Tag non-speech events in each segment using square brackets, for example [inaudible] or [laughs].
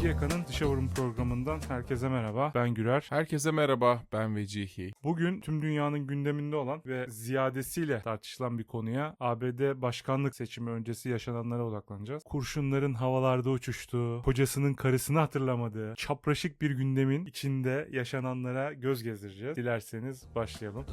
İki Yaka'nın Dışa Vurum programından herkese merhaba. Ben Gürer. Herkese merhaba, ben Vecihi. Bugün tüm dünyanın gündeminde olan ve ziyadesiyle tartışılan bir konuya ABD başkanlık seçimi öncesi yaşananlara odaklanacağız. Kurşunların havalarda uçuştuğu, kocasının karısını hatırlamadığı, çapraşık bir gündemin içinde yaşananlara göz gezdireceğiz. Dilerseniz başlayalım.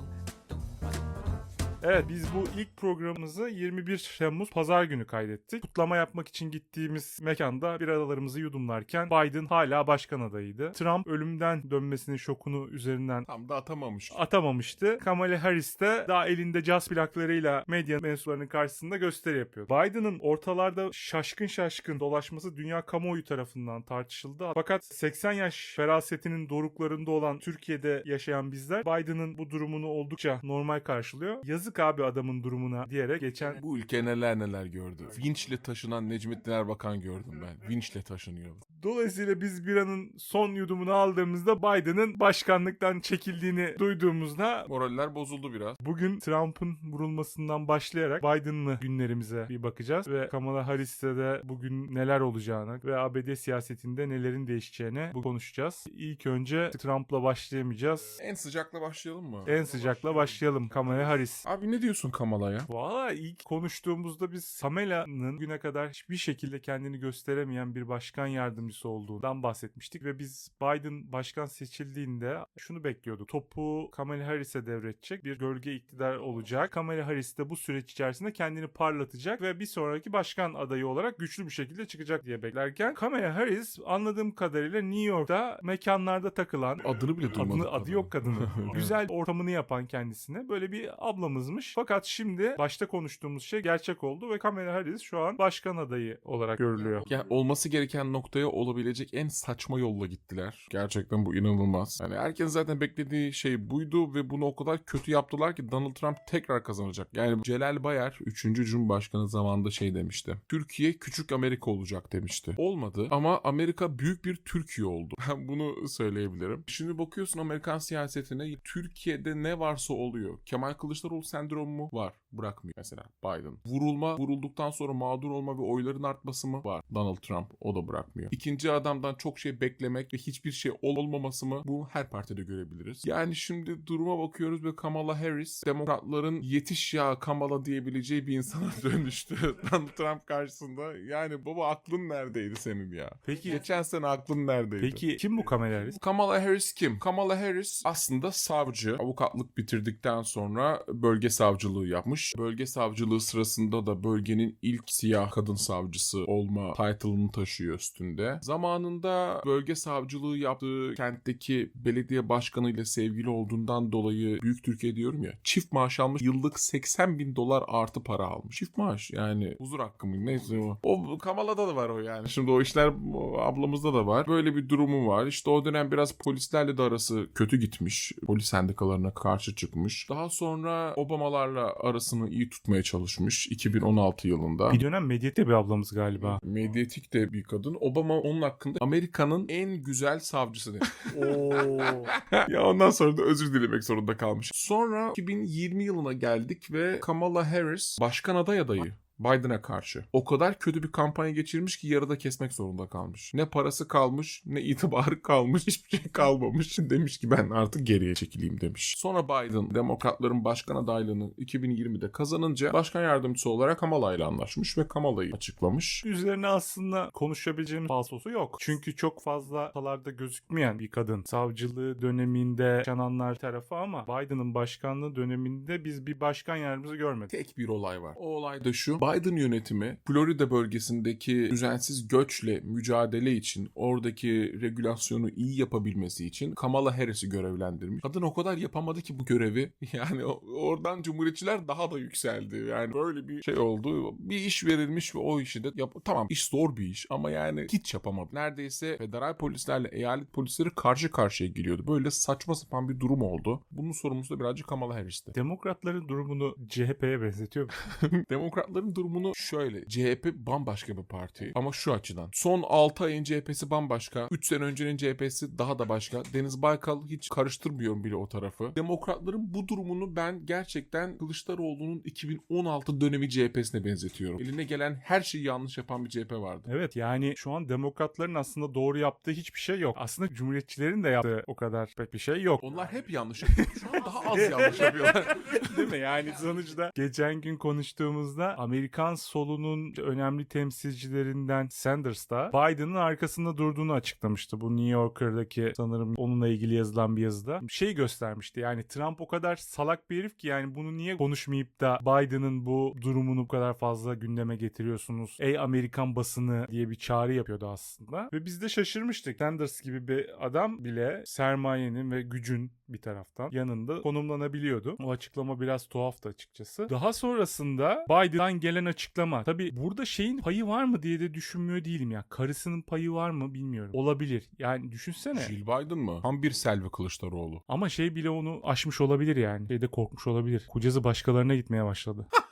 Evet biz bu ilk programımızı 21 Temmuz Pazar günü kaydettik. Kutlama yapmak için gittiğimiz mekanda bir aralarımızı yudumlarken Biden hala başkan adayıydı. Trump ölümden dönmesinin şokunu üzerinden Tam da atamamış. atamamıştı. Kamala Harris de daha elinde caz plaklarıyla medya mensuplarının karşısında gösteri yapıyor. Biden'ın ortalarda şaşkın şaşkın dolaşması dünya kamuoyu tarafından tartışıldı. Fakat 80 yaş ferasetinin doruklarında olan Türkiye'de yaşayan bizler Biden'ın bu durumunu oldukça normal karşılıyor. Yazık abi adamın durumuna diyerek geçen Bu ülke neler neler gördü. Vinçle taşınan Necmettin Erbakan gördüm ben. Vinçle taşınıyor. Dolayısıyla biz biranın son yudumunu aldığımızda Biden'ın başkanlıktan çekildiğini duyduğumuzda Moraller bozuldu biraz. Bugün Trump'ın vurulmasından başlayarak Biden'lı günlerimize bir bakacağız ve Kamala Harris'te de bugün neler olacağını ve ABD siyasetinde nelerin değişeceğini bu konuşacağız. İlk önce Trump'la başlayamayacağız. En sıcakla başlayalım mı? En sıcakla başlayalım Kamala Harris. Abi ne diyorsun Kamala'ya? Valla ilk konuştuğumuzda biz Kamala'nın güne kadar hiçbir şekilde kendini gösteremeyen bir başkan yardımcısı olduğundan bahsetmiştik ve biz Biden başkan seçildiğinde şunu bekliyorduk. Topu Kamala Harris'e devredecek bir gölge iktidar olacak. Kamala Harris de bu süreç içerisinde kendini parlatacak ve bir sonraki başkan adayı olarak güçlü bir şekilde çıkacak diye beklerken Kamala Harris anladığım kadarıyla New York'ta mekanlarda takılan Adını bile duymadık. Adını, adı yok kadının. [laughs] Güzel ortamını yapan kendisine böyle bir ablamızmış. Fakat şimdi başta konuştuğumuz şey gerçek oldu ve Kamala Harris şu an başkan adayı olarak görülüyor. Ya olması gereken noktaya olabilecek en saçma yolla gittiler. Gerçekten bu inanılmaz. Yani herkesin zaten beklediği şey buydu ve bunu o kadar kötü yaptılar ki Donald Trump tekrar kazanacak. Yani Celal Bayar 3. Cumhurbaşkanı zamanında şey demişti. Türkiye küçük Amerika olacak demişti. Olmadı ama Amerika büyük bir Türkiye oldu. [laughs] Ben bunu söyleyebilirim. Şimdi bakıyorsun Amerikan siyasetine Türkiye'de ne varsa oluyor. Kemal Kılıçdaroğlu sendromu mu? Var. Bırakmıyor mesela Biden. Vurulma, vurulduktan sonra mağdur olma ve oyların artması mı? Var. Donald Trump o da bırakmıyor. İkinci adamdan çok şey beklemek ve hiçbir şey olmaması mı? Bu her partide görebiliriz. Yani şimdi duruma bakıyoruz ve Kamala Harris demokratların yetiş ya Kamala diyebileceği bir insana [laughs] dönüştü. [laughs] Donald Trump karşısında. Yani baba aklın neredeydi senin ya? Peki Geçen sene aklın neredeydi? peki kim bu Kamala Harris? Kamala Harris kim? Kamala Harris aslında savcı. Avukatlık bitirdikten sonra bölge savcılığı yapmış. Bölge savcılığı sırasında da bölgenin ilk siyah kadın savcısı olma title'ını taşıyor üstünde. Zamanında bölge savcılığı yaptığı kentteki belediye başkanıyla sevgili olduğundan dolayı Büyük Türkiye diyorum ya çift maaş almış yıllık 80 bin dolar artı para almış. Çift maaş yani huzur hakkı mı neyse o. O Kamala'da da var o yani. Şimdi o işler o ablamızda da var. Böyle bir durumu var. İşte o dönem biraz polislerle de arası kötü gitmiş. Polis sendikalarına karşı çıkmış. Daha sonra Obamalarla arasını iyi tutmaya çalışmış 2016 yılında. Bir dönem medyatik bir ablamız galiba. Medyatik de bir kadın. Obama onun hakkında Amerika'nın en güzel savcısı demiş. [laughs] Ya ondan sonra da özür dilemek zorunda kalmış. Sonra 2020 yılına geldik ve Kamala Harris başkan aday adayı. Biden'a karşı. O kadar kötü bir kampanya geçirmiş ki yarıda kesmek zorunda kalmış. Ne parası kalmış, ne itibarı [laughs] kalmış, hiçbir şey kalmamış. [laughs] Demiş ki ben artık geriye çekileyim demiş. Sonra Biden demokratların başkan adaylığını 2020'de kazanınca başkan yardımcısı olarak Kamala ile anlaşmış ve Kamala'yı açıklamış. Üzerine aslında konuşabileceğimiz falsosu yok. Çünkü çok fazla ortalarda gözükmeyen bir kadın. Savcılığı döneminde yaşananlar tarafı ama Biden'ın başkanlığı döneminde biz bir başkan yardımcısı görmedik. Tek bir olay var. O olay da şu. Biden yönetimi Florida bölgesindeki düzensiz göçle mücadele için oradaki regülasyonu iyi yapabilmesi için Kamala Harris'i görevlendirmiş. Kadın o kadar yapamadı ki bu görevi. [laughs] Yani oradan cumhuriyetçiler daha da yükseldi. Yani böyle bir şey oldu. Bir iş verilmiş ve o işi de yap tamam iş zor bir iş ama yani hiç yapamadı. Neredeyse federal polislerle eyalet polisleri karşı karşıya geliyordu. Böyle saçma sapan bir durum oldu. Bunun sorumlusu da birazcık Kamala Harris'ti. Demokratların durumunu CHP'ye benzetiyor. [laughs] Demokratların durumunu şöyle. CHP bambaşka bir parti ama şu açıdan. Son 6 ayın CHP'si bambaşka. 3 sene öncenin CHP'si daha da başka. Deniz Baykal hiç karıştırmıyorum bile o tarafı. Demokratların bu durumunu ben gerçekten Kılıçdaroğlu'nun 2016 dönemi CHP'sine benzetiyorum. Eline gelen her şeyi yanlış yapan bir CHP vardı. Evet yani şu an demokratların aslında doğru yaptığı hiçbir şey yok. Aslında cumhuriyetçilerin de yaptığı o kadar pek bir şey yok. Onlar hep yanlış [laughs] yapıyor. Şu an daha az yanlış yapıyorlar. Değil mi? Yani sonuçta geçen gün konuştuğumuzda Amerikan solunun önemli temsilcilerinden Sanders da Biden'ın arkasında durduğunu açıklamıştı. Bu New Yorker'daki sanırım onunla ilgili yazılan bir yazıda. Şey göstermişti yani Trump o kadar salak bir herif ki yani bunu niye konuşmayıp da Biden'ın bu durumunu bu kadar fazla gündeme getiriyorsunuz? Ey Amerikan basını diye bir çağrı yapıyordu aslında. Ve biz de şaşırmıştık. Sanders gibi bir adam bile sermayenin ve gücün bir taraftan yanında konumlanabiliyordu. O açıklama biraz tuhaftı açıkçası. Daha sonrasında Biden'dan gelen açıklama. Tabi burada şeyin payı var mı diye de düşünmüyor değilim ya. Karısının payı var mı bilmiyorum. Olabilir. Yani düşünsene. Jill Biden mı? Tam bir Selvi Kılıçdaroğlu. Ama şey bile onu aşmış olabilir yani. Şeyde korkmuş olabilir. Kocası başkalarına gitmeye başladı. [laughs]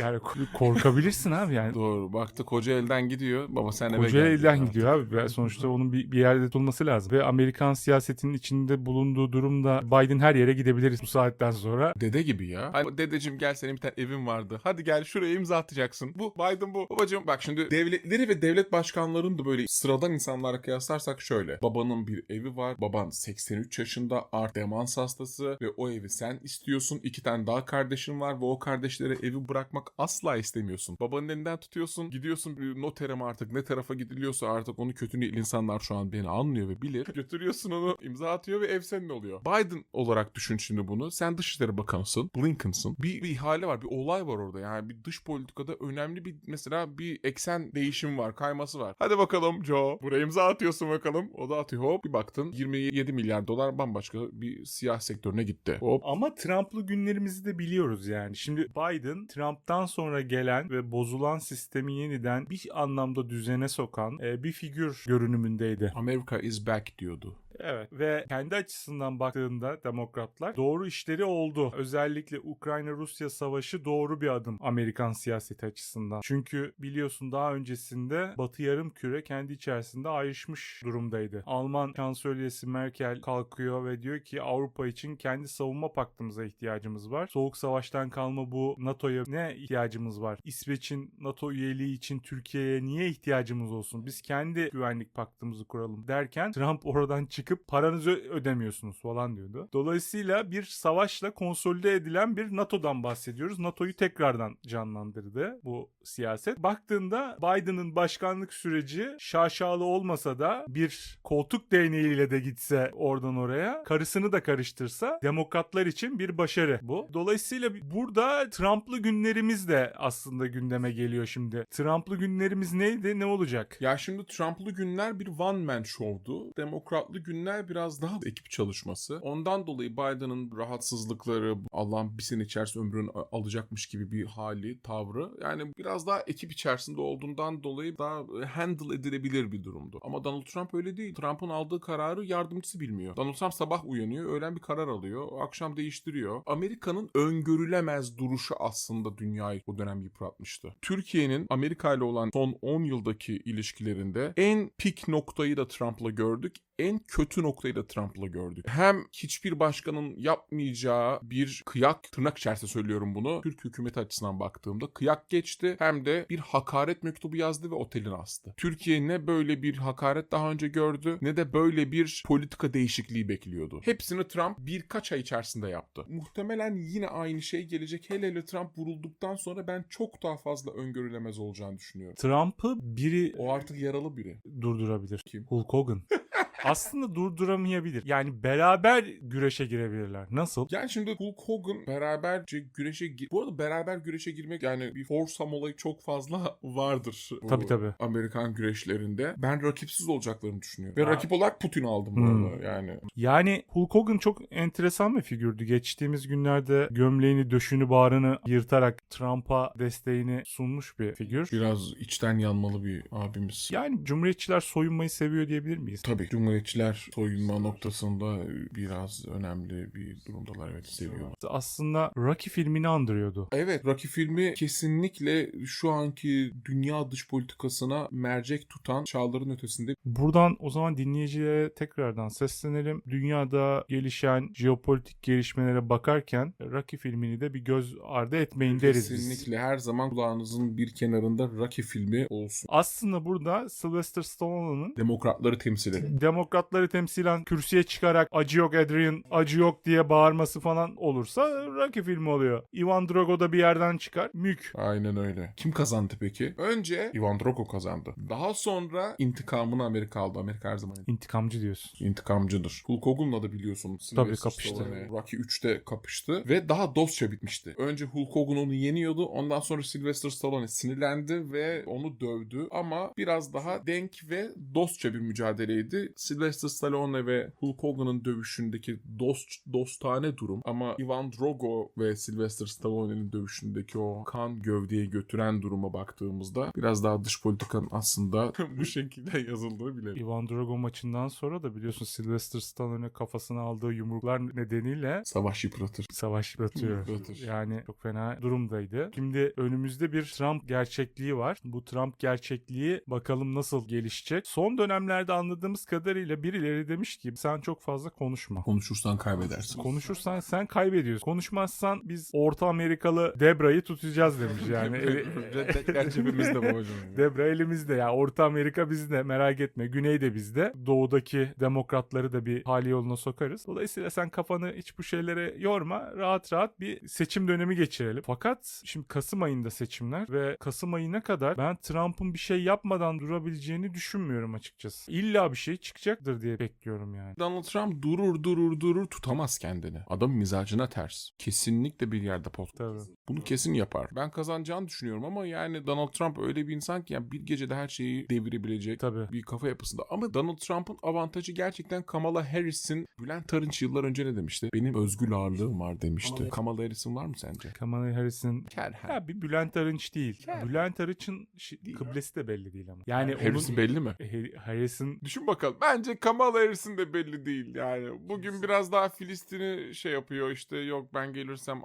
yani korkabilirsin abi yani. [laughs] Doğru. Baktı koca elden gidiyor. Baba sen eve Koca gel. elden Ya. gidiyor abi. Ve Sonuçta onun bir, bir yerde tutulması lazım. Ve Amerikan siyasetinin içinde bulunduğu durumda Biden her yere gidebilir bu saatten sonra. Dede gibi ya. Hani dedeciğim gel senin bir tane evin vardı. Hadi gel şuraya imza atacaksın. Bu Biden bu. Babacığım bak şimdi devletleri ve devlet başkanlarını da böyle sıradan insanlara kıyaslarsak şöyle. Babanın bir evi var. Baban 83 yaşında art demans hastası ve o evi sen istiyorsun. İki tane daha kardeşin var ve o kardeşlere evi bırakmak asla istemiyorsun. Babanın elinden tutuyorsun. Gidiyorsun bir notere mi artık ne tarafa gidiliyorsa artık onu kötü niyetli insanlar şu an beni anlıyor ve bilir. [laughs] Götürüyorsun onu imza atıyor ve ev senin oluyor. Biden olarak düşün şimdi bunu. Sen Dışişleri Bakanısın. Blinken'sın. Bir, bir ihale var. Bir olay var orada. Yani bir dış politikada önemli bir mesela bir eksen değişim var. Kayması var. Hadi bakalım Joe. Buraya imza atıyorsun bakalım. O da atıyor. Hop bir baktın. 27 milyar dolar bambaşka bir siyah sektörüne gitti. Hop. Ama Trump'lı günlerimizi de biliyoruz yani. Şimdi Biden Trump'tan sonra gelen ve bozulan sistemi yeniden bir anlamda düzene sokan e, bir figür görünümündeydi. America is back diyordu. Evet ve kendi açısından baktığında demokratlar doğru işleri oldu. Özellikle Ukrayna-Rusya savaşı doğru bir adım Amerikan siyaseti açısından. Çünkü biliyorsun daha öncesinde Batı yarım küre kendi içerisinde ayrışmış durumdaydı. Alman şansölyesi Merkel kalkıyor ve diyor ki Avrupa için kendi savunma paktımıza ihtiyacımız var. Soğuk savaştan kalma bu NATO'ya ne ihtiyacımız var? İsveç'in NATO üyeliği için Türkiye'ye niye ihtiyacımız olsun? Biz kendi güvenlik paktımızı kuralım derken Trump oradan çıkıp paranızı ödemiyorsunuz falan diyordu. Dolayısıyla bir savaşla konsolide edilen bir NATO'dan bahsediyoruz. NATO'yu tekrardan canlandırdı bu siyaset. Baktığında Biden'ın başkanlık süreci şaşalı olmasa da bir koltuk değneğiyle de gitse oradan oraya karısını da karıştırsa demokratlar için bir başarı bu. Dolayısıyla burada Trump'lı günlerimiz de aslında gündeme geliyor şimdi. Trump'lı günlerimiz neydi? Ne olacak? Ya şimdi Trump'lı günler bir one man show'du. Demokratlı günler biraz daha ekip çalışması. Ondan dolayı Biden'ın rahatsızlıkları, Allah'ın bir sene içerisinde ömrünü alacakmış gibi bir hali, tavrı. Yani biraz daha ekip içerisinde olduğundan dolayı daha handle edilebilir bir durumdu. Ama Donald Trump öyle değil. Trump'ın aldığı kararı yardımcısı bilmiyor. Donald Trump sabah uyanıyor, öğlen bir karar alıyor, akşam değiştiriyor. Amerika'nın öngörülemez duruşu aslında dünyayı o dönem yıpratmıştı. Türkiye'nin Amerika ile olan son 10 yıldaki ilişkilerinde en pik noktayı da Trump'la gördük en kötü noktayı da Trump'la gördük. Hem hiçbir başkanın yapmayacağı bir kıyak, tırnak içerisinde söylüyorum bunu, Türk hükümeti açısından baktığımda kıyak geçti. Hem de bir hakaret mektubu yazdı ve oteline astı. Türkiye ne böyle bir hakaret daha önce gördü ne de böyle bir politika değişikliği bekliyordu. Hepsini Trump birkaç ay içerisinde yaptı. Muhtemelen yine aynı şey gelecek. Hele hele Trump vurulduktan sonra ben çok daha fazla öngörülemez olacağını düşünüyorum. Trump'ı biri O artık yaralı biri. durdurabilir. Kim? Hulk Hogan. [laughs] Aslında durduramayabilir. Yani beraber güreşe girebilirler. Nasıl? Yani şimdi Hulk Hogan beraberce güreşe gir... Bu arada beraber güreşe girmek yani bir foursome olayı çok fazla [laughs] vardır. bu Tabii, tabii. Amerikan güreşlerinde. Ben rakipsiz olacaklarını düşünüyorum. Ve Ha. rakip olarak Putin aldım bu Hmm. arada yani. Yani Hulk Hogan çok enteresan bir figürdü. Geçtiğimiz günlerde gömleğini, döşünü, bağrını yırtarak Trump'a desteğini sunmuş bir figür. Biraz içten yanmalı bir abimiz. Yani Cumhuriyetçiler soyunmayı seviyor diyebilir miyiz? Tabii. Cumhuriyetçiler Cumhuriyetçiler soyunma noktasında biraz önemli bir durumdalar evet seviyor. Aslında Rocky filmini andırıyordu. Evet Rocky filmi kesinlikle şu anki dünya dış politikasına mercek tutan çağların ötesinde Buradan o zaman dinleyicilere tekrardan seslenelim. Dünyada gelişen jeopolitik gelişmelere bakarken Rocky filmini de bir göz ardı etmeyin deriz biz. kesinlikle her zaman kulağınızın bir kenarında Rocky filmi olsun. Aslında burada Sylvester Stallone'ın Demokratları temsil eden. Demokratları temsilen kürsüye çıkarak acı yok Adrian, acı yok diye bağırması falan olursa Rocky filmi oluyor. Ivan Drago da bir yerden çıkar. Mük. Aynen öyle. Kim kazandı peki? Önce Ivan Drago kazandı. Daha sonra intikamını Amerika aldı. Amerika her zaman İntikamcı diyorsun. intikamcıdır. Hulk Hogan'la da biliyorsun. Tabii, Sylvester kapıştı. Stallone Rocky 3'te kapıştı ve daha dostça bitmişti. Önce Hulk Hogan onu yeniyordu. Ondan sonra Sylvester Stallone sinirlendi ve onu dövdü. Ama biraz daha denk ve dostça bir mücadeleydi. Sylvester Stallone ve Hulk Hogan'ın dövüşündeki dost dostane durum ama Ivan Drago ve Sylvester Stallone'nin dövüşündeki o kan gövdeye götüren duruma baktığımızda biraz daha dış politikanın aslında [laughs] bu şekilde yazıldığı bile. Ivan Drago maçından sonra da biliyorsun Sylvester Stallone kafasına aldığı yumruklar nedeniyle Savaş yıpratır. savaş yıpratıyor. Yıpratır. Yani çok fena durumdaydı. Şimdi önümüzde bir Trump gerçekliği var. Bu Trump gerçekliği bakalım nasıl gelişecek. Son dönemlerde anladığımız kadarıyla birileri demiş ki sen çok fazla konuşma. Konuşursan kaybedersin. Konuşursan sen kaybediyorsun. Konuşmazsan biz Orta Amerikalı Debra'yı tutacağız demiş yani. [laughs] Reddetler cebimizde babacığım. Debra elimizde ya. Orta Amerika bizde merak etme. Güney de bizde. Doğudaki demokratları da bir hali yoluna sokarız. Dolayısıyla sen kafanı hiç bu şeylere yorma. Rahat rahat bir seçim dönemi geçirelim. Fakat şimdi Kasım ayında seçimler ve Kasım ayına kadar ben Trump'ın bir şey yapmadan durabileceğini düşünmüyorum açıkçası. İlla bir şey çıkacaktır diye bekliyorum yani. Donald Trump durur durur durur tutamaz kendini. Adam mizacına ters. Kesinlikle bir yerde pot. Tabii. Bunu kesin yapar. Ben kazanacağını düşünüyorum ama yani Donald Trump öyle bir insan ki yani bir gecede her şeyi devirebilecek Tabii. bir kafa yapısında. Ama Donald Trump'ın avantajı gerçekten Kamala Harris'in Bülent Arınç yıllar önce ne demişti? Benim özgür ağırlığım var demişti. Kamala Harris'in var mı sence? Kamala Harris'in Kel ya bir Bülent Arınç değil. Ya. Bülent Arınç'ın şi- kıblesi de belli değil ama. Yani Harris'in onun belli mi? Harris'in Düşün bakalım. Bence Kamala Harris'in de belli değil yani. Bugün biraz daha Filistin'i şey yapıyor işte yok ben gelirsem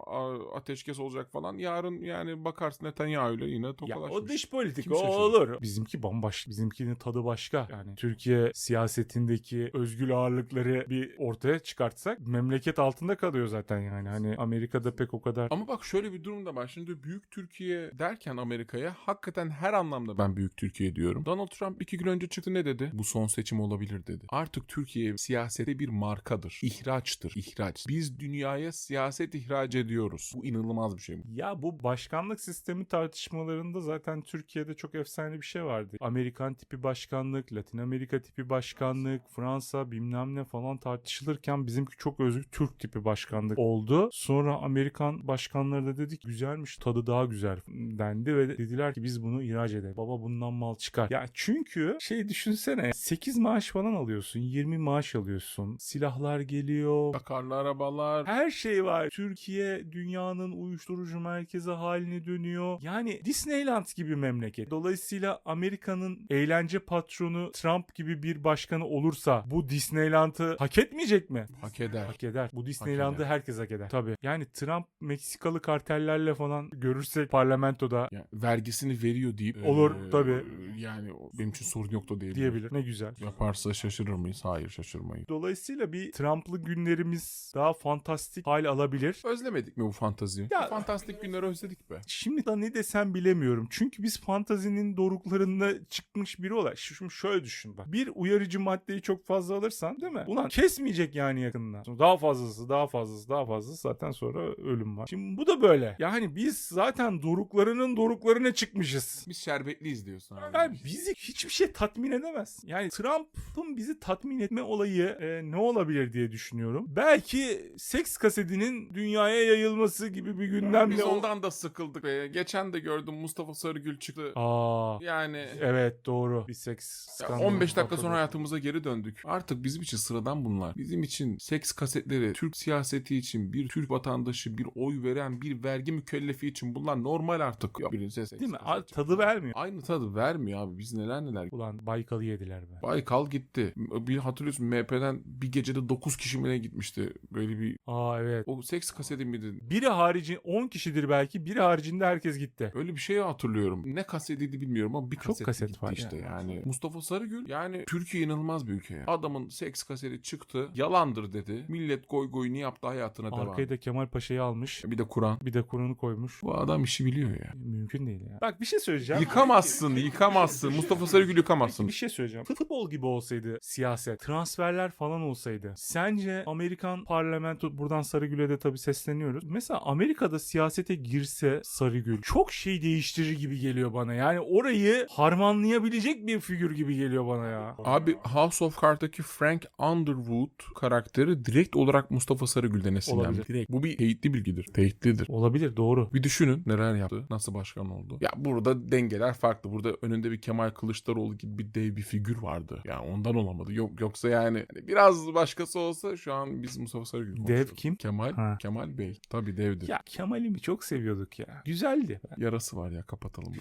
ateşkes olacak falan. Yarın yani bakarsın Netanyahu ile yine Ya tokalaşmış. o dış politik Kim o şaşırır? olur. Bizimki bambaşka. Bizimkinin tadı başka. Yani Türkiye siyasetindeki özgür ağırlıkları bir ortaya çıkartsak memleket altında kalıyor zaten yani. Hani Amerika'da pek o kadar Ama bak şöyle bir durum da var. Şimdi büyük Türkiye derken Amerika'ya hakikaten her anlamda ben büyük Türkiye diyorum. Donald Trump iki gün önce çıktı ne dedi? Bu son seçim olabilir dedi. Artık Türkiye siyasete bir markadır. İhraçtır. ihraç. Biz dünyaya siyaset ihraç ediyoruz. Bu inanılmaz bir şey. Ya bu başkanlık sistemi tartışmalarında zaten Türkiye'de çok efsane bir şey vardı. Amerikan tipi başkanlık, Latin Amerika tipi başkanlık, Fransa bilmem ne falan tartışılırken bizimki çok özgür Türk tipi başkanlık oldu. Sonra Amerikan başkanları da dedik güzelmiş tadı daha güzel dendi ve dediler ki biz bunu ihraç edelim. Baba bundan mal çıkar. Ya çünkü şey düşünsene 8 maaş falan alıyorsun 20 maaş alıyorsun silahlar geliyor Akarlı arabalar. her şey var. Türkiye dünyanın uyuşturucu merkezi haline dönüyor. Yani Disneyland gibi memleket. Dolayısıyla Amerika'nın eğlence patronu Trump gibi bir başkanı olursa bu Disneyland'ı hak etmeyecek mi? Hak eder. Hak eder. Bu Disneyland'ı herkes hak eder. Tabii. Yani Trump Meksikalı kartellerle falan görürsek parlamentoda Yani vergisini veriyor deyip Olur, eee, tabii. Yani benim için sorun yok da diyebilir. diyebilir. Ne güzel. Yaparsa şaşırır mıyız? Hayır şaşırmayız. Dolayısıyla bir Trump'lı günlerimiz daha fantastik hal alabilir. Özlemedik mi bu fantaziyi? Ya- Bu fantastik günleri özledik be. Şimdi da ne desem bilemiyorum. Çünkü biz fantazinin doruklarında çıkmış biri olarak. Şimdi şöyle düşün bak. Bir uyarıcı maddeyi çok fazla alırsan değil mi? Ulan kesmeyecek yani yakında. Daha fazlası, daha fazlası, daha fazlası zaten sonra ölüm var. Şimdi bu da böyle. Yani biz zaten doruklarının doruklarına çıkmışız. Biz şerbetliyiz diyorsun abi. Yani bizi hiçbir şey tatmin edemez. Yani Trump'ın bizi tatmin etme olayı e, ne olabilir diye düşünüyorum. Belki seks kasetinin dünyaya yayılması gibi bir gündemle... Biz ondan da sıkıldık be. Geçen de gördüm Mustafa Sarıgül çıktı. Aa, Yani evet doğru. Bir seks skandalı 15 dakika sonra hayatımıza geri döndük. Artık bizim için sıradan bunlar. Bizim için seks kasetleri, Türk siyaseti için bir Türk vatandaşı, bir oy veren, bir vergi mükellefi için bunlar normal artık. Ya birinize seks Değil mi? Tadı vermiyor. Aynı tadı vermiyor abi. Biz neler neler. Ulan Baykal'ı yediler be. Baykal gitti. Gitti. Bir hatırlıyorsun MHP'den bir gecede 9 kişi mi ne gitmişti? Böyle bir Aa evet. o seks kaseti miydi? Biri harici 10 kişidir belki. Biri haricinde herkes gitti. Öyle bir şey hatırlıyorum. Ne kasetiydi bilmiyorum ama bir Çok kaset, kaset gitti var işte ya. yani. Mustafa Sarıgül yani Türkiye inanılmaz bir ülke. ya. Adamın seks kaseti çıktı. Yalandır dedi. Millet goy goyunu yaptı hayatına devam. Arkaya da Kemal Paşa'yı almış. Bir de Kur'an. Bir de Kur'an'ı koymuş. Bu adam işi biliyor ya. Mümkün değil ya. Bak bir şey söyleyeceğim. Yıkamazsın, yıkamazsın. Mustafa Sarıgül yıkamazsın. Bir şey söyleyeceğim. Futbol gibi olsaydı siyaset, transferler falan olsaydı. Sence Amerikan parlamento buradan Sarıgül'e de tabii sesleniyoruz. Mesela Amerika'da siyasete girse Sarıgül çok şey değiştirir gibi geliyor bana. Yani orayı harmanlayabilecek bir figür gibi geliyor bana ya. Abi House of Cards'taki Frank Underwood karakteri direkt olarak Mustafa Sarıgül'den esinlenmiş. Direkt. Bu bir teyitli bilgidir. Teyitlidir. olabilir doğru. Bir düşünün neler yaptı, nasıl başkan oldu. Ya burada dengeler farklı. Burada önünde bir Kemal Kılıçdaroğlu gibi bir dev bir figür vardı. Ya ondan olamadı. Yok yoksa yani hani biraz başkası olsa şu an biz Mustafa Sarıgül Dev kim? Kemal. Ha. Kemal Bey. Tabii devdir. Ya Kemal'imi çok seviyorduk ya. Güzeldi. Yarası var ya kapatalım. bu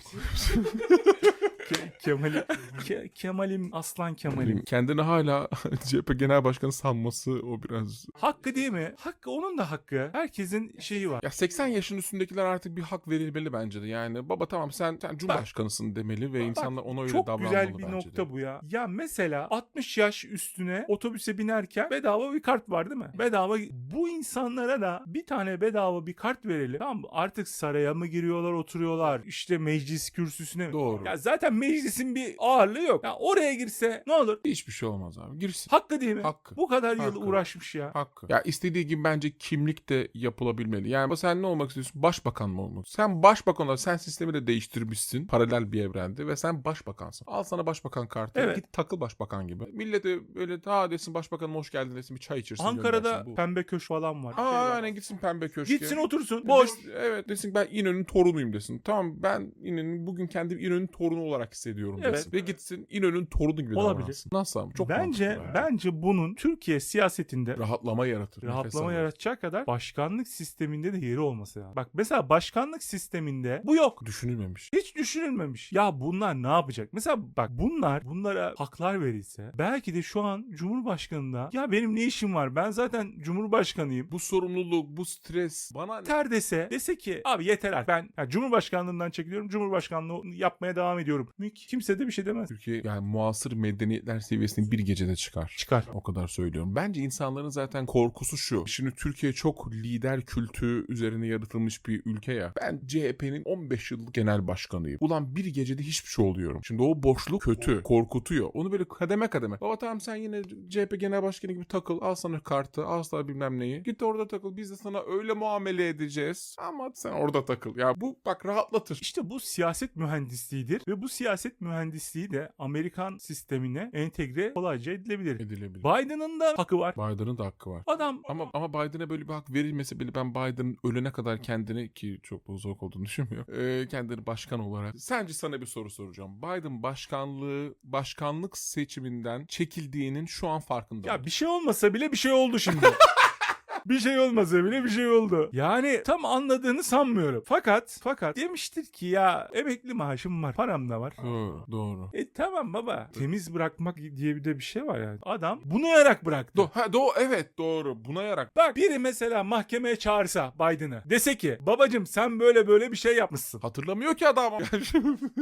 [laughs] Ke- Kemal'im, Ke- Kemal'im aslan Kemal'im. Kendini hala [laughs] CHP Genel Başkanı sanması o biraz... Hakkı değil mi? Hakkı onun da hakkı. Herkesin şeyi var. Ya 80 yaşın üstündekiler artık bir hak verilmeli bence de. Yani baba tamam sen, sen Cumhurbaşkanısın demeli ve insanlar ona öyle Çok davranmalı güzel bir bence nokta de. bu ya. Ya mesela 60 yaş üstüne otobüse binerken bedava bir kart var değil mi? Bedava bu insanlara da bir tane bedava bir kart verelim. Tamam mı? Artık saraya mı giriyorlar oturuyorlar? İşte meclis kürsüsüne mi? Doğru. Ya zaten meclisin bir ağırlığı yok. Ya oraya girse ne olur? Hiçbir şey olmaz abi. Girsin. Hakkı değil mi? Hakkı. Bu kadar yıl Hakkı. uğraşmış ya. Hakkı. Ya istediği gibi bence kimlik de yapılabilmeli. Yani sen ne olmak istiyorsun? Başbakan mı olmak? Sen başbakan olarak sen sistemi de değiştirmişsin paralel bir evrende ve sen başbakansın. Al sana başbakan kartı. Evet. Git takıl başbakan gibi. Millete böyle ha desin başbakanım hoş geldin desin bir çay içirsin. Ankara'da. Bu. pembe köşk falan var. Aa Şey aynen gitsin pembe köşke. Gitsin otursun. Boş. Evet desin ben İnönü'nün torunuyum desin. Tamam ben İnönü'nün bugün kendimi İnönü'nün torunu olarak hissediyorum Evet. desin. Ve gitsin İnönü'nün torunu gibi Olabilir. davransın. Nasıl ama? Çok bence mantıklı ya. bence bunun Türkiye siyasetinde rahatlama yaratır. rahatlama yaratacağı kadar başkanlık sisteminde de yeri olması lazım. Bak mesela başkanlık sisteminde bu yok. Düşünülmemiş. Hiç düşünülmemiş. Ya bunlar ne yapacak? Mesela bak bunlar bunlara haklar verilse belki de şu an Cumhurbaşkanı'nda ya benim ne işim var? Ben zaten Cumhurbaşkanıyım. Bu sorumluluk, bu stres bana Yeter dese dese ki abi yeter artık ben ya Cumhurbaşkanlığından çekiliyorum Cumhurbaşkanlığı yapmaya devam ediyorum. Mük kimse de bir şey demez. Türkiye yani muasır medeniyetler seviyesini bir gecede çıkar. Çıkar. O kadar söylüyorum. Bence insanların zaten korkusu şu. Şimdi Türkiye çok lider kültü üzerine yaratılmış bir ülke ya. Ben CHP'nin 15 yıllık genel başkanıyım. Ulan bir gecede hiçbir şey oluyorum. Şimdi o boşluk kötü. Korkutuyor. Onu böyle kademe kademe. Baba tamam sen yine CHP genel başkanı gibi takıl. Al sana kartı. Al sana bilmem neyi. Git orada takıl. Biz de sana öyle muamele edeceğiz. Ama sen orada takıl. Ya bu bak rahatlatır. İşte bu siyaset mühendisliğidir ve bu siyaset mühendisliği de Amerikan sistemine entegre kolayca edilebilir. Edilebilir. Biden'ın da hakkı var. Biden'ın da hakkı var. Adam Ama ama Biden'a böyle bir hak verilmese bile ben Biden'ın ölene kadar kendini ki çok uzak olduğunu düşünmüyorum. [laughs] E, kendini başkan olarak. Sence sana bir soru soracağım. Biden başkanlığı başkanlık seçiminden çekildiğinin şu an farkında ya bir şey olmasa bile bir şey oldu şimdi. [laughs] [laughs] bir şey olmasa bile bir şey oldu. Yani tam anladığını sanmıyorum. Fakat fakat demiştir ki ya emekli maaşım var, param da var. Doğru, doğru. E tamam baba. Temiz bırakmak diye bir de bir şey var yani. Adam bunayarak bıraktı. Do ha, do evet doğru. Buna yarak. Bak biri mesela mahkemeye çağırsa Biden'ı dese ki babacım sen böyle böyle bir şey yapmışsın. Hatırlamıyor ki adam. [laughs]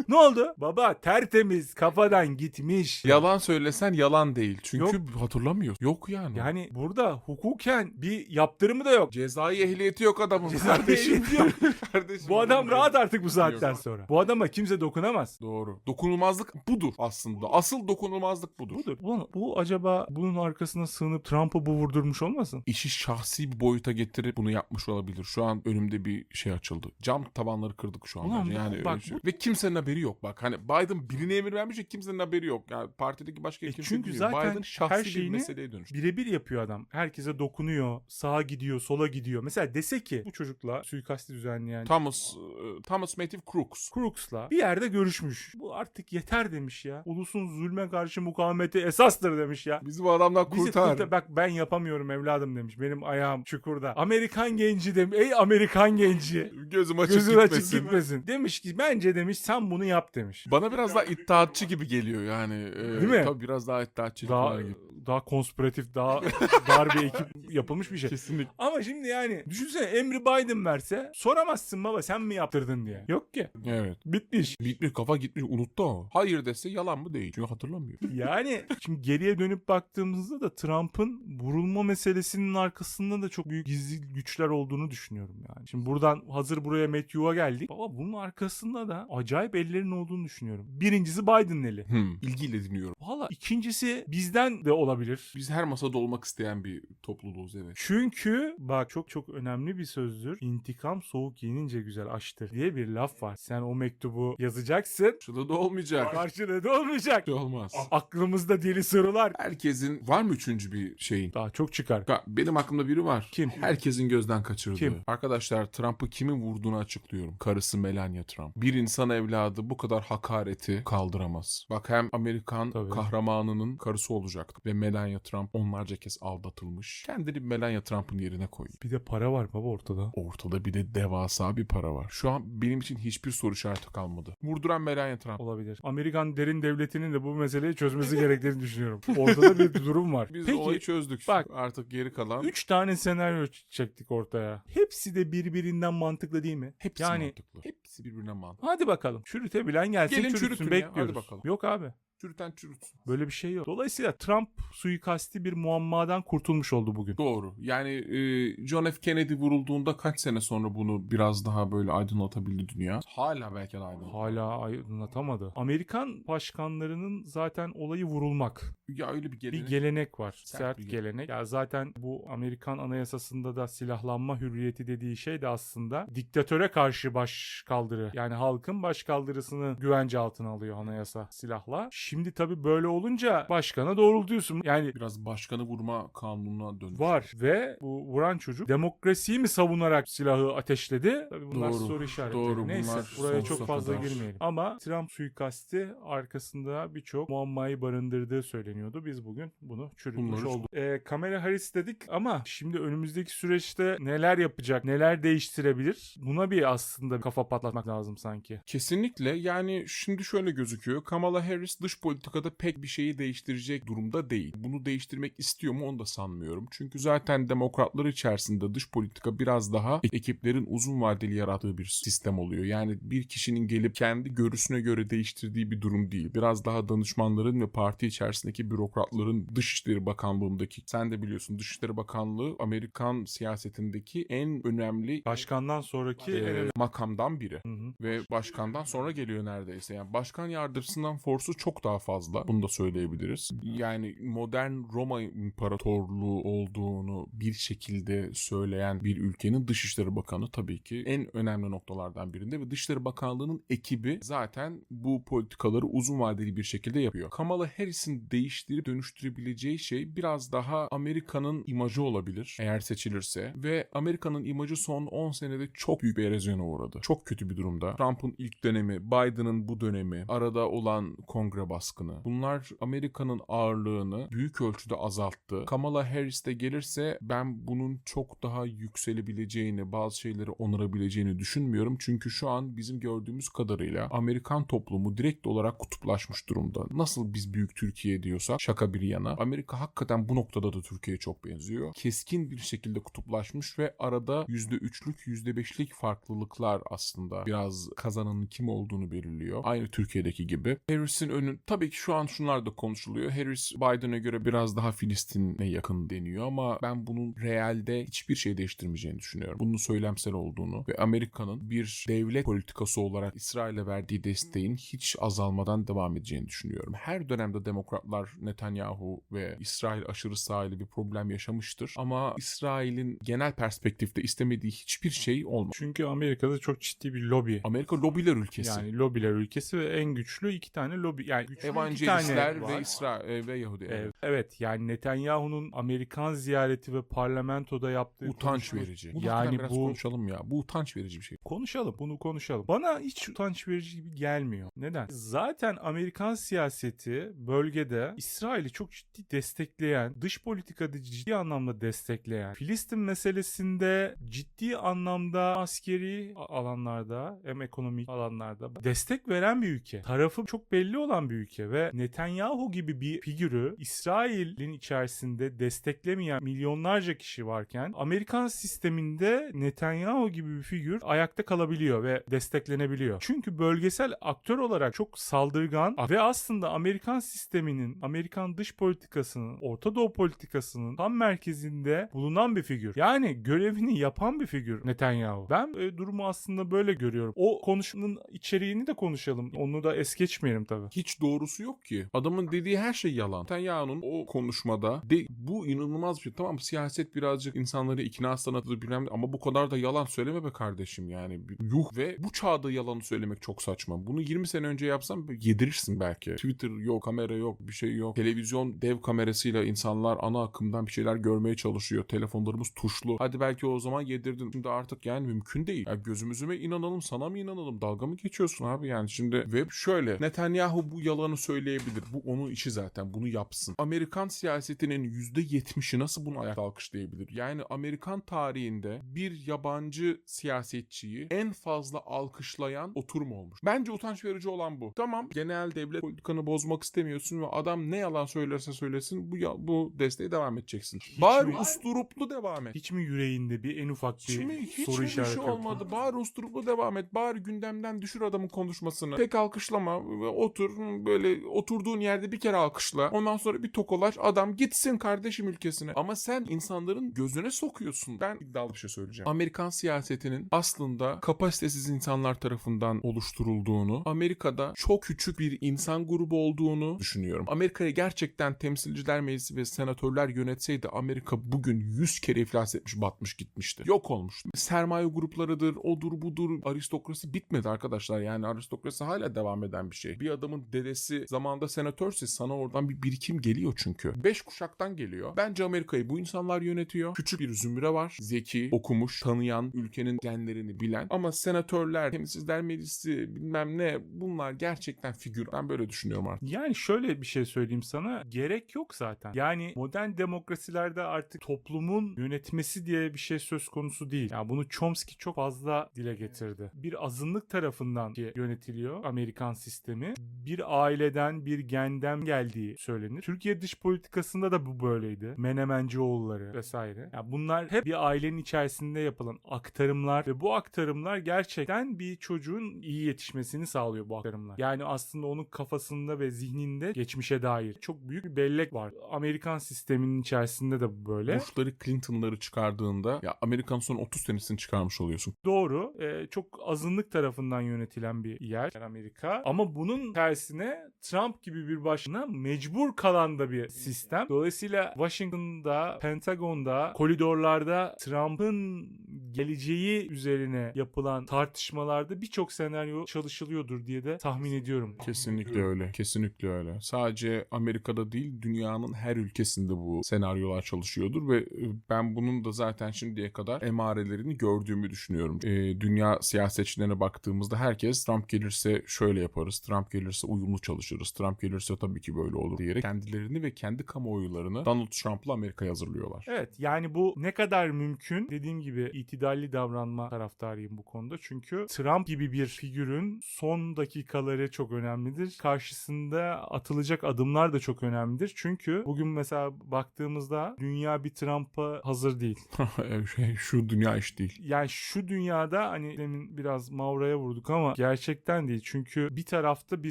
ne oldu? Baba tertemiz kafadan gitmiş. yalan söylesen yalan değil. Çünkü hatırlamıyor. Yok yani. Yani burada hukuken bir yaptırımı da yok. Cezai ehliyeti yok adamın. Cezai Kardeşim. ehliyeti yok. [laughs] Kardeşim. Bu adam rahat artık bu saatten Yok. sonra. Bu adama kimse dokunamaz. Doğru. Dokunulmazlık budur aslında. Asıl dokunulmazlık budur. Budur. Ulan bu acaba bunun arkasına sığınıp Trump'ı bu vurdurmuş olmasın? işi şahsi bir boyuta getirip bunu yapmış olabilir. Şu an önümde bir şey açıldı. Cam tabanları kırdık şu an. Ulan bence. bu- yani öyle bak bir şey. bu- Ve kimsenin haberi yok. Bak hani Biden birine emir vermiş ve kimsenin haberi yok. Yani partideki başka E kimse çünkü bilmiyor. zaten Biden şahsi her bir şeyini meseleye dönüştü. Birebir yapıyor adam. Herkese dokunuyor, sağa gidiyor, sola gidiyor. Mesela dese ki bu çocukla suikasti düzenleyen Thomas e, Thomas Matthew Crooks. Crooks'la bir yerde görüşmüş. Bu artık yeter demiş ya. Ulusun zulme karşı mukavemeti esastır demiş ya. Bizi bu adamdan Bizi kurtar. kurtar- Bak ben yapamıyorum evladım demiş. Benim ayağım çukurda. Amerikan genci demiş. Ey Amerikan genci. Gözüm açık Gözün açık gitmesin. gitmesin. Demiş ki bence demiş sen bunu yap demiş. Bana biraz daha iddiatçı gibi geliyor yani. E, Değil mi? Tabii biraz daha iddiatçı. Daha gibi. Daha konspiratif, daha [laughs] dar bir ekip yapılmış bir şey. Kesinlikle. Ama şimdi yani düşünsene emri Biden verse soramazsın baba sen mi yaptırdın diye. Yok ki. Evet. Bitmiş. Bitmiş kafa gitmiş unuttu o. Hayır dese yalan mı değil. Çünkü hatırlamıyor. [laughs] Yani şimdi geriye dönüp baktığımızda da Trump'ın vurulma meselesinin arkasında da çok büyük gizli güçler olduğunu düşünüyorum yani. Şimdi buradan hazır buraya Matthew'a geldik. Baba bunun arkasında da acayip ellerin olduğunu düşünüyorum. Birincisi Biden'ın eli. Hmm, ilgiyle dinliyorum. Valla ikincisi bizden de olabilir. Biz her masada olmak isteyen bir topluluğuz evet. Çünkü bak çok çok önemli bir sözdür. İntikam soğuk yenince güzel açtır diye bir laf var. Sen o mektubu yazacaksın. Şurada da olmayacak. Karşılığı da olmayacak. Şey olmaz. Aklımızda deli sorular. Herkesin var mı üçüncü bir şeyin? Daha çok çıkar. Benim aklımda biri var. Kim? Herkesin gözden kaçırdığı. Kim? Arkadaşlar Trump'ı kimin vurduğunu açıklıyorum. Karısı Melania Trump. Bir insan evladı bu kadar hakareti kaldıramaz. Bak hem Amerikan Tabii. kahramanının karısı olacaktı. Ve Melania Trump onlarca kez aldatılmış. Kendini Melania Trump'ın yerine koy. Bir de para var baba ortada. Ortada bir de devasa bir para var. Şu an benim için hiçbir soru işareti kalmadı. Vurduran Melania Trump. Olabilir. Amerikan derin devletinin de bu meseleyi çözmesi gerektiğini düşünüyorum. Ortada bir durum var. Biz Peki olayı çözdük. bak. Artık geri kalan 3 tane senaryo çektik ortaya. Hepsi de birbirinden mantıklı değil mi? hepsi yani mantıklı. Hepsi birbirine mantıklı. hadi bakalım. Çürütebilen gelsin Gelin çürütsün çürütün ya, hadi bekliyoruz. bakalım. Yok abi. Çürüten çürütsün. Böyle bir şey yok. Dolayısıyla Trump suikasti bir muammadan kurtulmuş oldu bugün. Doğru. Yani e, John F. Kennedy vurulduğunda kaç sene sonra bunu biraz daha böyle aydınlatabildi dünya? Hala belki de aydınlat. Hala aydınlatamadı. Amerikan başkanlarının zaten olayı vurulmak. Ya öyle bir gelenek. Bir gelenek var. Sert Sert, bir gelenek. gelenek. Ya zaten bu Amerikan anayasasında da silahlanma hürriyeti dediği şey de aslında diktatöre karşı baş kaldırı. Yani halkın baş kaldırısını güvence altına alıyor anayasa silahla. Şimdi tabii böyle olunca başkana doğrultuyorsun. Yani Biraz başkanı vurma kanununa dönüş. var ve bu vuran çocuk demokrasiyi mi savunarak silahı ateşledi? Tabii bunlar Doğru, soru işaretleri. doğru. Neyse Bunlar buraya sonsuza çok fazla kadar. girmeyelim. Ama Trump suikasti arkasında birçok muammayı barındırdığı söyleniyordu. Biz bugün bunu çürütmüş Bunları- olduk. Ee, Kamala Harris dedik ama şimdi önümüzdeki süreçte neler yapacak, neler değiştirebilir? Buna bir aslında kafa patlatmak lazım sanki. Kesinlikle yani şimdi şöyle gözüküyor. Kamala Harris dış politikada pek bir şeyi değiştirecek durumda değil. Bunu değiştirmek istiyor mu onu da sanmıyorum. Çünkü zaten demokratlar içerisinde dış politika biraz daha ekiplerin uzun vadeli yarattığı bir sistem oluyor. Yani bir kişinin gelip kendi görüşüne göre değiştirdiği bir durum değil. Biraz daha danışmanların ve parti içerisindeki bürokratların Dışişleri Bakanlığındaki sen de biliyorsun Dışişleri Bakanlığı Amerikan siyasetindeki en önemli Başkandan sonraki e, en önemli- makamdan biri Hı hı. ve başkandan sonra geliyor neredeyse. Yani başkan yardımcısından forsu çok daha fazla. Bunu da söyleyebiliriz. Yani modern Roma İmparatorluğu olduğunu bir şekilde söyleyen bir ülkenin Dışişleri Bakanı tabii ki en önemli noktalardan birinde ve Dışişleri Bakanlığı'nın ekibi zaten bu politikaları uzun vadeli bir şekilde yapıyor. Kamala Harris'in değiştirip dönüştürebileceği şey biraz daha Amerika'nın imajı olabilir eğer seçilirse ve Amerika'nın imajı son 10 senede çok büyük bir erozyona uğradı. Çok kötü bir durumda. Trump'ın ilk dönemi, Biden'ın bu dönemi, arada olan kongre baskını. Bunlar Amerika'nın ağırlığını büyük ölçüde azalttı. Kamala Harris de gelirse ben bunun çok daha yükselebileceğini, bazı şeyleri onarabileceğini düşünmüyorum. Çünkü şu an bizim gördüğümüz kadarıyla Amerikan toplumu direkt olarak kutuplaşmış durumda. Nasıl biz büyük Türkiye diyorsak şaka bir yana. Amerika hakikaten bu noktada da Türkiye'ye çok benziyor. Keskin bir şekilde kutuplaşmış ve arada %3'lük %5'lik farklılıklar aslında biraz kazananın kim olduğunu belirliyor. Aynı Türkiye'deki gibi. Harris'in önü tabii ki şu an şunlar da konuşuluyor. Harris Biden'a göre biraz daha Filistin'e yakın deniyor ama ben bunun realde hiçbir şey değiştirmeyeceğini düşünüyorum. Bunun söylemsel olduğunu ve Amerika'nın bir devlet politikası olarak İsrail'e verdiği desteğin hiç azalmadan devam edeceğini düşünüyorum. Her dönemde demokratlar Netanyahu ve İsrail aşırı sahili bir problem yaşamıştır ama İsrail'in genel perspektifte istemediği hiçbir şey olmadı. Çünkü Amerika'da çok ciddi bir lobi Amerika lobiler ülkesi. Yani lobiler ülkesi ve en güçlü iki tane lobi yani güçlü Evangelistler ve İsra e, ve Yahudi. Evet. Evet. evet yani Netanyahu'nun Amerikan ziyareti ve parlamentoda yaptığı Utanç konuşma- verici. Bunu Yani biraz bu konuşalım ya. Bu utanç verici bir şey. konuşalım bunu konuşalım. Bana hiç utanç verici gibi gelmiyor. Neden? Zaten Amerikan siyaseti bölgede İsrail'i çok ciddi destekleyen, dış politikada ciddi anlamda destekleyen, Filistin meselesinde ciddi anlamda askeri alanlarda hem ekonomik alanlarda destek veren bir ülke. Tarafı çok belli olan bir ülke ve Netanyahu gibi bir figürü İsrail'in içerisinde desteklemeyen milyonlarca kişi varken Amerikan sisteminde Netanyahu gibi bir figür ayakta kalabiliyor ve desteklenebiliyor. Çünkü bölgesel aktör olarak çok saldırgan ve aslında Amerikan sisteminin, Amerikan dış politikasının, Orta Doğu politikasının tam merkezinde bulunan bir figür. Yani görevini yapan bir figür Netanyahu. Ben e, durumu aslında böyle görüyorum. O konuşmanın içeriğini de konuşalım. Onu da es geçmeyelim tabii. Hiç doğrusu yok ki. Adamın dediği her şey yalan. Netanyahu'nun o konuşmada de, bu inanılmaz bir şey. Tamam siyaset birazcık insanları ikna sanatıdır bilmem ama bu kadar da yalan söyleme be kardeşim yani. Yuh ve bu çağda yalanı söylemek çok saçma. Bunu 20 sene önce yapsam yedirirsin belki. Twitter yok, kamera yok, bir şey yok. Televizyon dev kamerasıyla insanlar ana akımdan bir şeyler görmeye çalışıyor. Telefonlarımız tuşlu. Hadi belki o zaman yedirdin. Şimdi artık yani mümkün değil. Ya gözümüze mi inanalım, sana mı inanalım? Dalga mı geçiyorsun abi yani şimdi? Ve şöyle Netanyahu bu yalanı söyleyebilir. Bu onun işi zaten. Bunu yapsın. Amerikan siyasetinin %70'i nasıl bunu ayakta alkışlayabilir? Yani Amerikan tarihinde bir yabancı siyasetçiyi en fazla alkışlayan oturum olmuş. Bence utanç verici olan bu. Tamam genel devlet politikanı bozmak istemiyorsun ve adam ne yalan söylerse söylesin bu ya, bu desteğe devam edeceksin. Bari mi- usturuplu devam et. Hiç mi yüreğinde bir en ufak bir Hiç mi, hiç soru mi işareti şey yok? olmadı? Bari usturuplu devam et. Bari gündemden düşür adamın konuşmasını. Pek alkışlama. Otur böyle oturduğun yerde bir kere alkışla. Ondan sonra bir tokolaş. Adam gitsin kardeşim ülkesine. Ama sen insanların gözüne sokuyorsun. Ben iddialı bir şey söyleyeceğim. Amerikan siyasetinin aslında kapasitesiz insanlar tarafından oluşturulduğunu, Amerika'da çok küçük bir insan grubu olduğunu düşünüyorum. Amerika'yı gerçekten temsilciler meclisi ve senatörler yönetseydi Amerika bugün 100 kere iflas etmiş, batmış gitmişti. Yok olmuş. Sermaye gruplarıdır, odur budur. Aristokrasi bitmedi arkadaşlar. Yani aristokrasi hala devam eden bir şey. Bir adamın dedesi zamanında senatörse sana oradan bir birikim geliyor çünkü. Beş kuşaktan geliyor. Bence Amerika'yı bu insanlar yönetiyor. Küçük bir zümre var. Zeki, okumuş, tanıyan, ülkenin genlerini bilen. Ama senatörler, temsilciler meclisi bilmem ne bunlar gerçekten figür. Ben böyle düşünüyorum artık. Yani şöyle bir şey söyleyeyim sana. Gerek yok zaten. Yani modern demokrasilerde artık toplumun yönetmesi diye bir şey söz konusu değil. Yani bunu Chomsky çok fazla dile getirdi. Bir azınlık tarafından ki yönetiliyor Amerikan sistemi. Bir aileden, bir genden geldiği söylenir. Türkiye dış politikasında da bu böyleydi. Menemencioğulları vesaire. Yani bunlar hep bir ailenin içerisinde yapılan aktarımlar ve bu aktarımlar gerçekten bir çocuğun iyi yetişmesini sağlıyor bu aktarımlar. Yani aslında onun kafasında ve zihninde geçmişe dair çok büyük bir bellek var. Amerikan sisteminin içerisinde de bu böyle. Bush'ları Clinton'ları çıkardığında ya Amerikan son 30 senesini çıkarmış oluyorsun. Doğru. Ee, çok azınlık tarafından yönetilen bir yer Amerika. Ama bunun tersine Trump gibi bir başına mecbur kalan da bir sistem. Dolayısıyla Washington'da, Pentagon'da, koridorlarda Trump'ın geleceği üzerine yapılan tartışmalarda birçok senaryo çalışılıyordur diye de tahmin ediyorum. Kesinlikle öyle. Kesinlikle öyle. Sadece Amerika'da değil dünyanın her ülkesinde bu senaryolar çalışıyordur ve e, ben bunun da zaten şimdiye kadar emarelerini gördüğümü düşünüyorum. E, dünya siyasetçilerine baktığımızda herkes Trump gelirse şöyle yaparız, Trump gelirse uyumlu çalışırız, Trump gelirse tabii ki böyle olur diyerek kendilerini ve kendi kamuoylarını Donald Trump'la Amerika'ya hazırlıyorlar. Evet yani bu ne kadar mümkün dediğim gibi itidalli davranma taraftarıyım bu konuda. Çünkü Trump gibi bir figürün son dakikaları çok önemlidir. Karşısında atılacak adımlar da çok önemlidir. Çünkü bugün mesela baktığımızda dünya bir Trump'a hazır değil. [laughs] Şey, Şu dünya iş değil. Yani şu dünyada hani demin biraz Mavra'ya vurduk ama gerçekten değil. Çünkü bir tarafta bir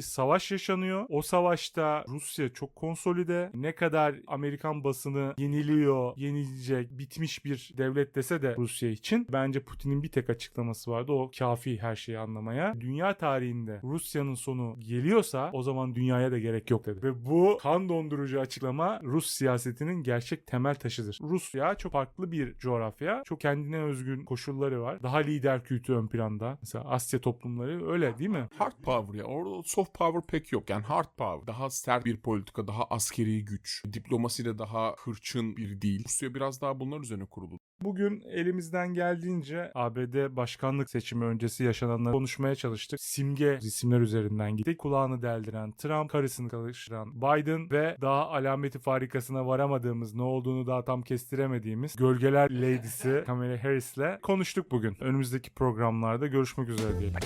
savaş yaşanıyor. O savaşta Rusya çok konsolide. Ne kadar Amerikan basını yeniliyor, yenilecek, bitmiş bir devlet dese de Rusya için bence Putin'in bir tek açıklaması vardı. O kafi her şeyi anlamaya. Dünya tarihinde Rusya'nın sonu geliyorsa o zaman dünyaya da gerek yok dedi. Ve bu kan dondurucu açıklama Rus siyasetinin gerçek temel taşıdır. Rusya çok farklı bir coğrafya. Çok kendine özgün koşulları var. Daha lider kültü ön planda. Mesela Asya toplumları öyle değil mi? Hard power ya. Orada soft power pek yok. Yok. Yani hard power. Daha sert bir politika, daha askeri güç. Diplomasiyle daha hırçın bir dil. Rusya biraz daha bunlar üzerine kurulu. Bugün elimizden geldiğince ABD başkanlık seçimi öncesi yaşananları konuşmaya çalıştık. Simge isimler üzerinden gittik. Kulağını deldiren Trump, karısını karıştıran Biden ve daha alameti farikasına varamadığımız, ne olduğunu daha tam kestiremediğimiz Gölgeler Lady'si Kamala Harris'le konuştuk bugün. Önümüzdeki programlarda görüşmek üzere diyelim.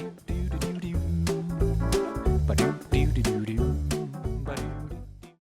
but do do do.